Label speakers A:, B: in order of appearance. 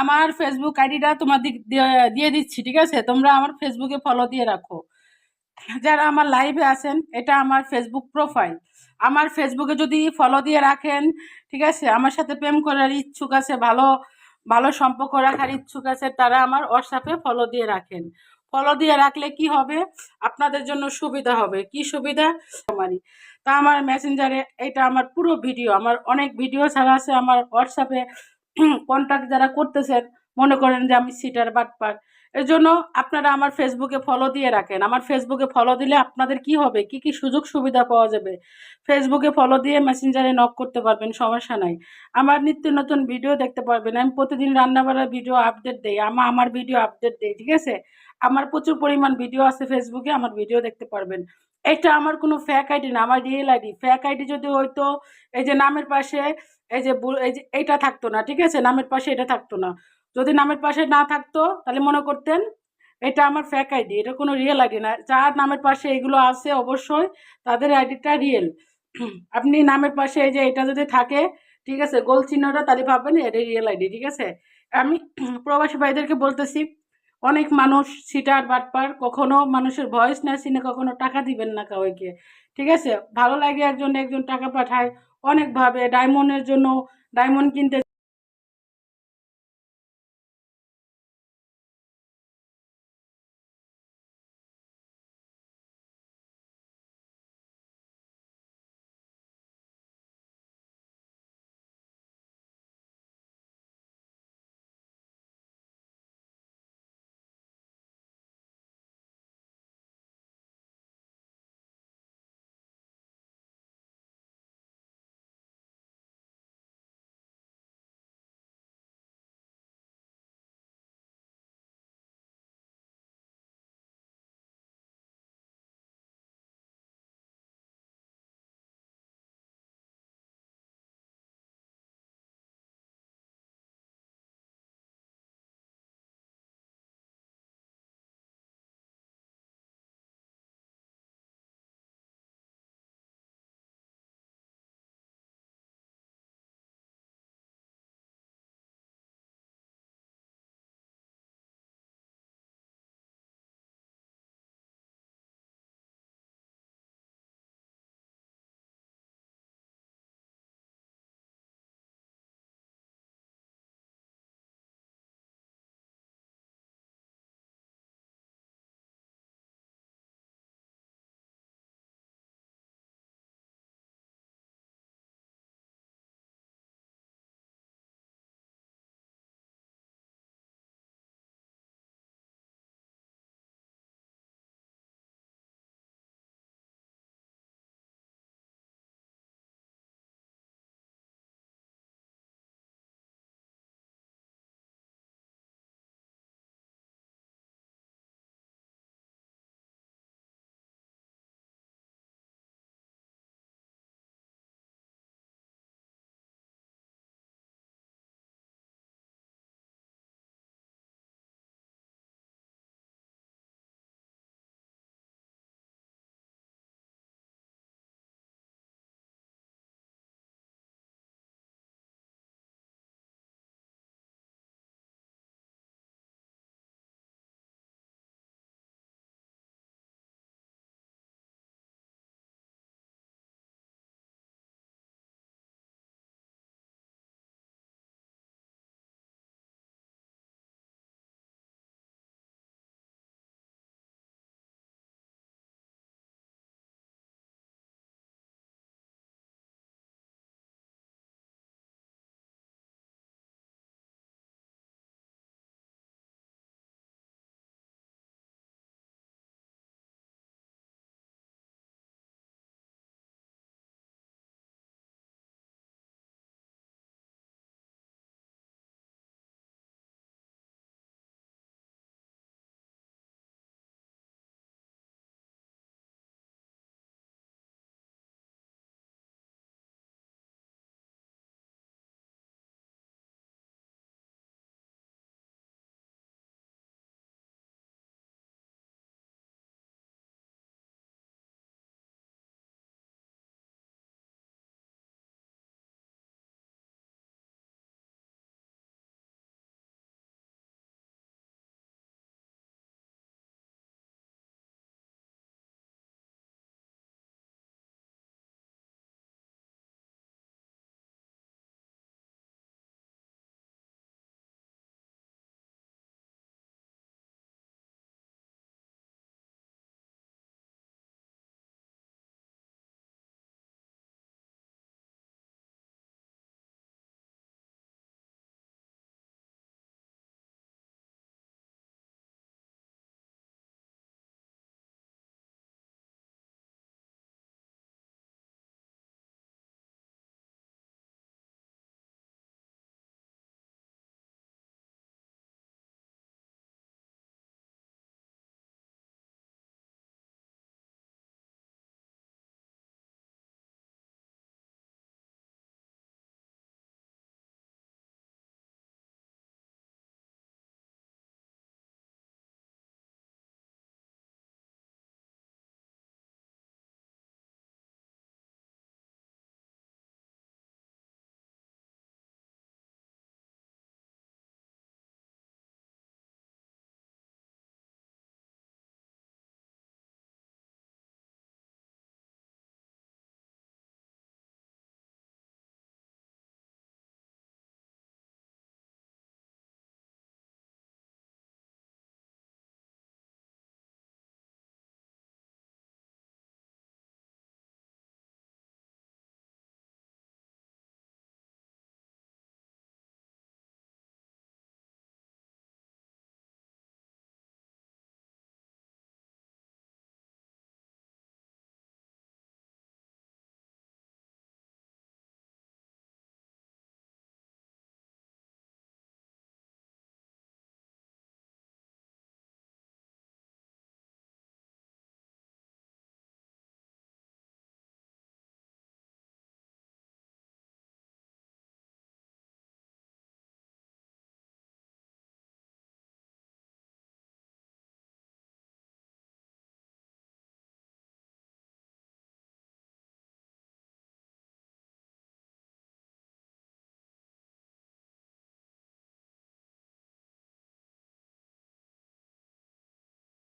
A: আমার ফেসবুক আইডিটা দিয়ে- দিয়ে দিচ্ছি, ঠিক আছে? তোমরা আমার ফেসবুকে ফলো দিয়ে রাখো। যারা আমার লাইভে আছেন, এটা আমার ফেসবুক প্রোফাইল আমার ফেসবুকে যদি ফলো দিয়ে রাখেন, ঠিক আছে? আমার সাথে প্রেম করার ইচ্ছুক আছে, ভালো ভালো সম্পর্ক রাখার ইচ্ছুক আছে, তারা আমার হোয়াটসঅ্যাপে ফলো দিয়ে রাখেন। ফলো দিয়ে রাখলে কি হবে? আপনাদের জন্য সুবিধা হবে। কি সুবিধা? আমারই তা আমার মেসেঞ্জারে এটা আমার পুরো ভিডিও আমার অনেক ভিডিও ছাড়া আছে আমার হোয়াটসঅ্যাপে কন্ট্যাক্ট যারা করতেছেন, মনে করেন যে আমি সিটার বাটপার এর জন্য আপনারা আমার ফেসবুকে ফলো দিয়ে রাখেন। আমার ফেসবুকে ফলো দিলে আপনাদের কি হবে? কি কি সুযোগ সুবিধা পাওয়া যাবে? ফেসবুকে ফলো দিয়ে মেসেঞ্জারে নক করতে পারবেন, সমস্যা নাই। আমার নিত্য নতুন ভিডিও দেখতে পারবেন। আমি প্রতিদিন রান্নাবাড়ার ভিডিও আপডেট দেই। আমার আমার ভিডিও আপডেট দেই, ঠিক আছে? আমার প্রচুর পরিমাণ ভিডিও আছে ফেসবুকে আমার ভিডিও দেখতে পারবেন। এটা আমার কোনো ফ্যাক আইডি না, আমার রিয়েল আইডি ফ্যাক আইডি যদি হইতো, এই যে নামের পাশে, এই যে এই যে এইটা থাকতো না, ঠিক আছে? নামের পাশে এটা থাকতো না। যদি নামের পাশে না থাকতো, তাহলে মনে করতেন এটা আমার ফ্যাক আইডি এটা কোনো রিয়েল আইডি না। যার নামের পাশে এগুলো আছে অবশ্যই, তাদের আইডিটা রিয়েল আপনি নামের পাশে এই যে এটা যদি থাকে, ঠিক আছে? গোল চিহ্নটা তাহলে ভাববেন এটা রিয়েল আইডি ঠিক আছে? আমি প্রবাসী ভাইদেরকে বলতেছি অনেক মানুষ সিটার বাটপার কখনো মানুষের ভয়েস না শুনে কখনো টাকা দিবেন না কাউকে, ঠিক আছে? ভালো লাগে একজন একজন টাকা পাঠায়, অনেকভাবে ডায়মন্ডের জন্য ডায়মন্ড কিনতে